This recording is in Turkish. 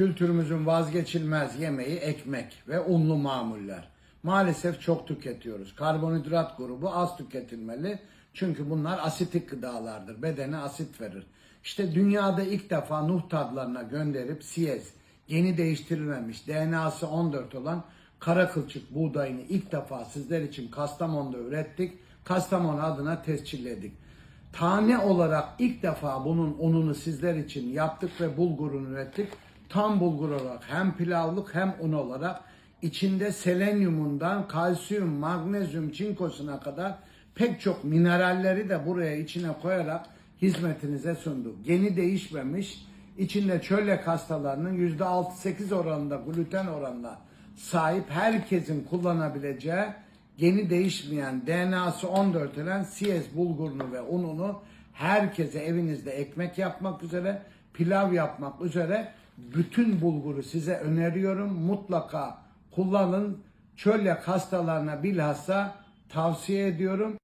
Kültürümüzün vazgeçilmez yemeği ekmek ve unlu mamuller. Maalesef çok tüketiyoruz. Karbonhidrat grubu az tüketilmeli. Çünkü bunlar asitik gıdalardır. Bedene asit verir. İşte dünyada ilk defa Nuh tadlarına gönderip Siyez, yeni değiştirilmemiş, DNA'sı 14 olan kara kılçık buğdayını ilk defa sizler için Kastamonu'da ürettik. Kastamonu adına tescilledik. Tane olarak ilk defa bunun ununu sizler için yaptık ve bulgurunu ürettik. Tam bulgur olarak hem pilavlık hem un olarak içinde selenyumundan kalsiyum, magnezyum, çinkosuna kadar pek çok mineralleri de buraya içine koyarak hizmetinize sunduk. Geni değişmemiş, içinde çölyak hastalarının %6-8 oranında gluten oranına sahip herkesin kullanabileceği geni değişmeyen DNA'sı 14 olan Siyez bulgurunu ve ununu herkese evinizde ekmek yapmak üzere, pilav yapmak üzere bütün bulguru size öneriyorum. Mutlaka kullanın. Çölyak hastalarına bilhassa tavsiye ediyorum.